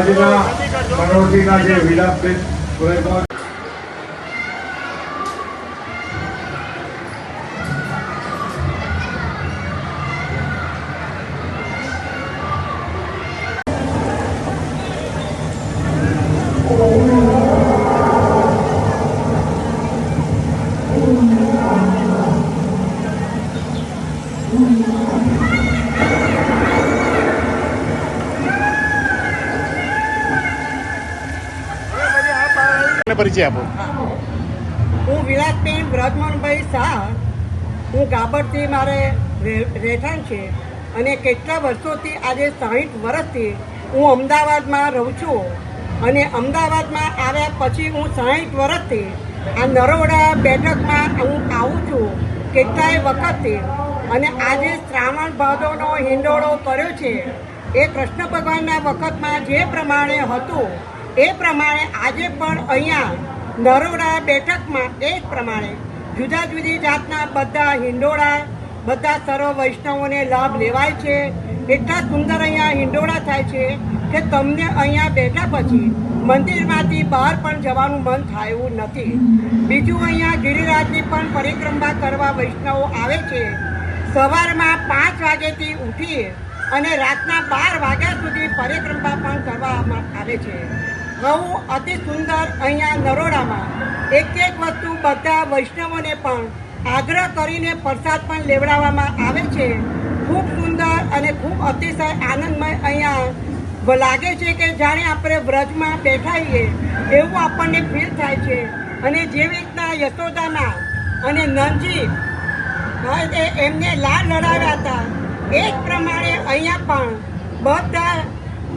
આજના મનોરંજનના જે વિલાસબેન પરિચય આપો. હું વિલાસબેન વ્રજમોહનભાઈ શાહ, હું ગાબરથી મારે રહેઠાણ છે અને કેટલા વર્ષોથી આજે સાહીઠ વર્ષથી હું અમદાવાદમાં રહું છું અને અમદાવાદમાં આવ્યા પછી હું સાહીઠ વર્ષથી આ નરોડા બેઠકમાં હું આવું છું કેટલાય વખતથી અને આજે શ્રાવણ ભાદોનો હિંડોળો કર્યો છે એ કૃષ્ણ ભગવાનના વખતમાં જે પ્રમાણે હતું એ પ્રમાણે આજે પણ અહીંયા નરોડા બેઠકમાં એ જ પ્રમાણે જુદા જુદી જાતના બધા હિંડોળા, બધા સર્વ વૈષ્ણવોને લાભ લેવાય છે. એટલા સુંદર અહીંયા હિંડોળા થાય છે કે તમને અહીંયા બેઠા પછી મંદિરમાંથી બહાર પણ જવાનું મન થાય નથી. બીજું અહીંયા ગિરિરાજની પણ પરિક્રમા કરવા વૈષ્ણવો આવે છે. સવારમાં પાંચ વાગ્યાથી ઉઠી અને રાતના બાર વાગ્યા સુધી પરિક્રમા પણ કરવામાં આવે છે. બહુ અતિ સુંદર અહીંયા નરોડામાં. એક એક વસ્તુ બધા વૈષ્ણવોને પણ આગ્રહ કરીને પ્રસાદ પણ લેવડાવવામાં આવે છે. ખૂબ સુંદર અને ખૂબ અતિશય આનંદમય અહીંયા લાગે છે કે જાણે આપણે વ્રજમાં બેઠાઈએ એવું આપણને ફીલ થાય છે. અને જેવી રીતના યશોદાના અને નંદજી એમને લાડ લડાવ્યા હતા, એ જ પ્રમાણે અહીંયા પણ બધા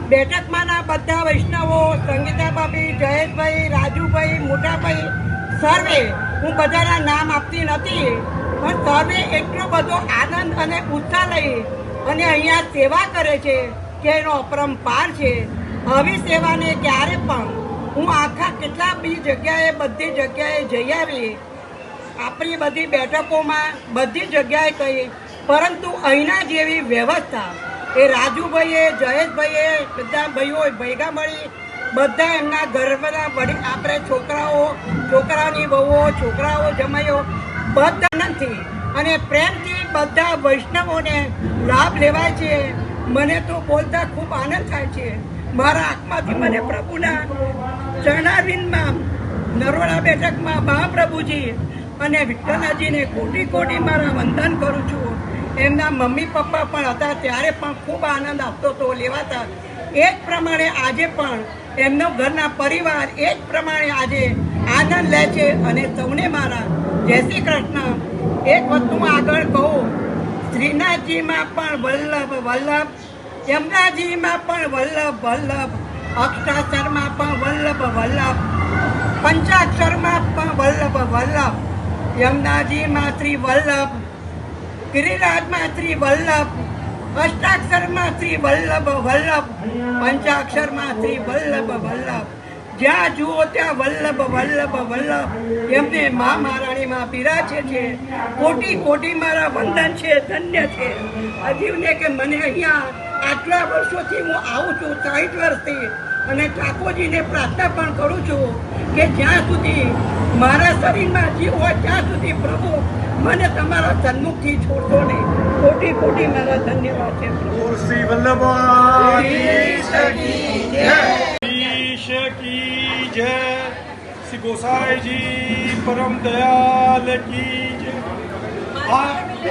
બેઠકમાંના બધા વૈષ્ણવો, સંગીતા ભાભી, જયેશભાઈ, રાજુભાઈ, મોટાભાઈ, સર્વે, હું બધાના નામ આપતી નથી, પણ સર્વે એટલો બધો આનંદ અને ઉત્સાહ લઈ અને અહીંયા સેવા કરે છે, કે એનો અપરંપાર છે. આવી સેવાને ક્યારે પણ હું આખા કેટલા બી જગ્યાએ, બધી જગ્યાએ જઈ આવી. આપણી બધી બેઠકોમાં બધી જગ્યાએ કહી પરંતુ અહીંના જેવી વ્યવસ્થા એ રાજુભાઈએ, જયેશભાઈએ બધા ભાઈઓ ભેગા મળી બધા એમના ગર્ભના વડી આપણે છોકરાઓ, છોકરાની બહુઓ, છોકરાઓ જમાઈઓ બધાથી અને પ્રેમથી બધા વૈષ્ણવોને લાભ લેવાય છે. મને તો બોલતા ખૂબ આનંદ થાય છે. મારા આંખમાંથી મને પ્રભુના ચરણાવિંદમાં નરોડા બેઠકમાં મહાપ્રભુજી અને વિઠ્ઠલાજીને કોટી કોટી મારા વંદન કરું છું. એમના મમ્મી પપ્પા પણ હતા, ત્યારે પણ ખૂબ આનંદ આપતો હતો લેવાતા. એ જ પ્રમાણે આજે પણ એમનો ઘરના પરિવાર એ જ પ્રમાણે આજે આનંદ લે છે અને સૌને મારા જય શ્રી કૃષ્ણ. એક વસ્તુ આગળ કહું, શ્રીનાથજીમાં પણ વલ્લભ વલ્લભ. યમુનાજીમાં પણ વલ્લભ વલ્લભ. અષ્ટાક્ષરમાં પણ વલ્લભ વલ્લભ. પંચાક્ષરમાં પણ વલ્લભ વલ્લભ. યમુનાજીમાં શ્રી વલ્લભ. ગિરિરાજમાં શ્રી વલ્લભ, અષ્ટાક્ષરમાં શ્રી વલ્લભ વલ્લભ, પંચાક્ષરમાં શ્રી વલ્લભ વલ્લભ. જ્યાં જુઓ ત્યાં વલ્લભ વલ્લભ વલ્લભ. એમને મા મહારાણીમાં બિરાજે છે કોટી કોટી મારા વંદન છે, ધન્ય છે. અજીવને કે મને અહીંયા આટલા વર્ષોથી હું આવું છું સાઠ વર્ષથી. અને ઠાકોરજીને પ્રાર્થના પણ કરું છું કે જ્યાં સુધી મારા શરીરમાં જીવ હોય, ત્યાં સુધી પ્રભુ મને તમારા સન્મુખથી છોડશો નહીં. કોટી કોટી મારા ધન્યવાદ છે. તુલસી વલ્લભી જય. શ્રી ગોસાઈજી પરમ દયાલ કી જય. આ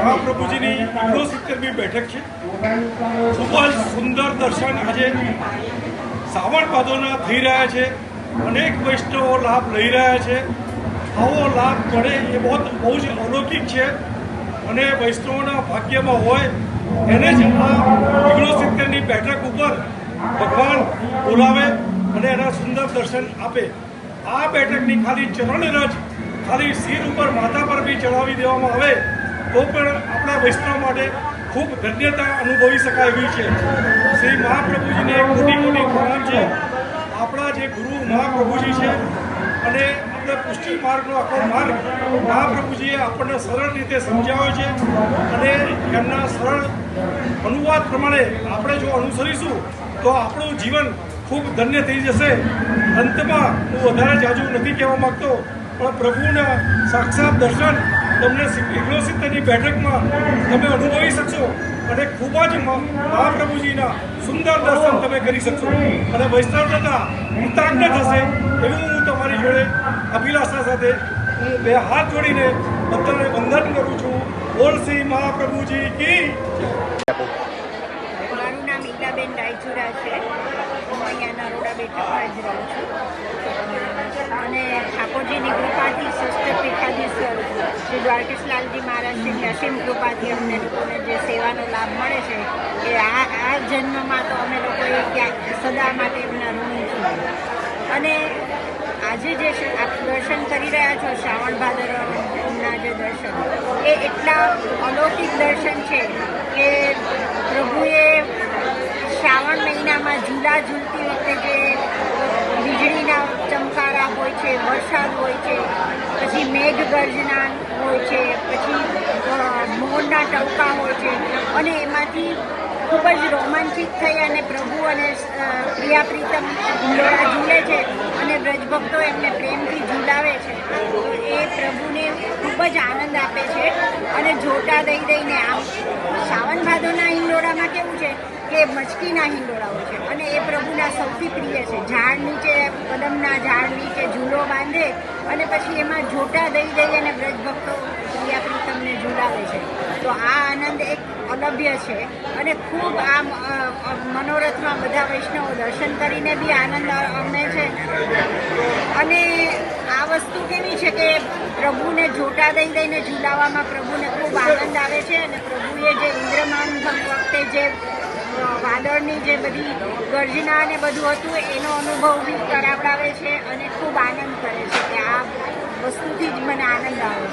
મહાપ્રભુજીની એકસો સિત્તેરમી બેઠક છે. ખૂબ જ સુંદર દર્શન આજે શ્રાવણ પાદોના થઈ રહ્યા છે. અનેક વૈષ્ણવો લાભ લઈ રહ્યા છે. આવો લાભ મળે એ બહુ બહુ જ અલૌકિક છે. અને વૈષ્ણવના ભાગ્યમાં હોય, એને જ આ ઓગણસિત્તેરની બેઠક ઉપર ભગવાન બોલાવે અને એના સુંદર દર્શન આપે. આ બેઠકની ખાલી ચરણ રજ, ખાલી શિર ઉપર માથા પર બી ચડાવી દેવામાં આવે, તો પણ આપણા વૈષ્ણવ માટે ખૂબ ધન્યતા અનુભવી શકાય એવી છે. શ્રી મહાપ્રભુજીને કોટી કોટી પ્રણામ છે. આપણા જે ગુરુ મહાપ્રભુજી છે, અને આપણે પુષ્ટિ માર્ગનો આખો માર્ગ મહાપ્રભુજીએ આપણને સરળ રીતે સમજાવ્યો છે અને એમના સરળ અનુવાદ પ્રમાણે આપણે જો અનુસરીશું તો આપણું જીવન ખૂબ ધન્ય થઈ જશે. અંતમાં હું વધારે જાજુ નથી કહેવા માંગતો, પણ પ્રભુના સાક્ષાત દર્શન તમને સિદ્ધની બેઠકમાં તમે અનુભવી શકશો. અને ખૂબ જ મહાપ્રભુજીના સુંદર દર્શન તમે કરી શકશો. અને વૈષ્ણવતા કૃતાજ્ઞ થશે એવું હું તમારી જોડે અભિલાષા સાથે હું બે હાથ જોડીને બધાને વંદન કરું છું. બોલ શ્રી મહાપ્રભુજી કી મારું નામ ઈલાબેન રાયચુરા છે. હું અહીંયા નરોડા બેઠકમાં જ રહું છું. અને ઠાકોરજીની કૃપાથી શસ્ત્ર પીઠાધીશ્વર શ્રી દ્વારકેશલાલજી મહારાજની અસીમ કૃપાથી અમને લોકોને જે સેવાનો લાભ મળે છે, એ આ આ જન્મમાં તો અમે લોકોએ ક્યાંક સદા માટે એમના ઋણી છીએ. અને આજે જે છે આપ દર્શન કરી રહ્યા છો, શ્રાવણ ભાદરના જે દર્શન, એ એટલા અલૌકિક દર્શન છે કે પ્રભુએ શ્રાવણ મહિનામાં ઝૂલા ઝૂલતી વખતે જે વીજળીના ચમકારા હોય છે, વરસાદ હોય છે, પછી મેઘ ગર્જના હોય છે, પછી મોરના ટવકા હોય છે અને એમાંથી ખૂબ જ રોમાંચિત થઈ અને પ્રભુ અને પ્રિયા પ્રીતમ ઝૂલા ઝૂલે છે અને વ્રજભક્તો એમને પ્રેમથી ઝૂલાવે છે. એ પ્રભુને ખૂબ જ આનંદ આપે છે અને જોટા દઈ દઈને આમ, શ્રાવણ ભાદોના હિંડોળામાં કેવું છે કે મચકીના હિંડોળાઓ છે. અને એ પ્રભુના સૌથી પ્રિય છે. ઝાડ નીચે, કદમના ઝાડ નીચે ઝૂલો બાંધે અને પછી એમાં જોટા દઈ દઈ અને વ્રજભક્તો પ્રિયા પ્રીતમને ઝૂલાવે છે. તો આ આનંદ એક અલભ્ય છે અને ખૂબ આ મનોરથમાં બધા વૈષ્ણવો દર્શન કરીને બી આનંદ અમે છે. અને આ વસ્તુ કેવી છે કે પ્રભુને જોટા દઈ દઈને ઝૂલાવામાં પ્રભુને ખૂબ આનંદ આવે છે અને પ્રભુએ જે ઇન્દ્રમાન વખતે જે વાદળની જે બધી ગર્જના ને બધું હતું, એનો અનુભવ બી કરાવડાવે છે અને ખૂબ આનંદ કરે છે કે આ વસ્તુથી જ મને આનંદ આવે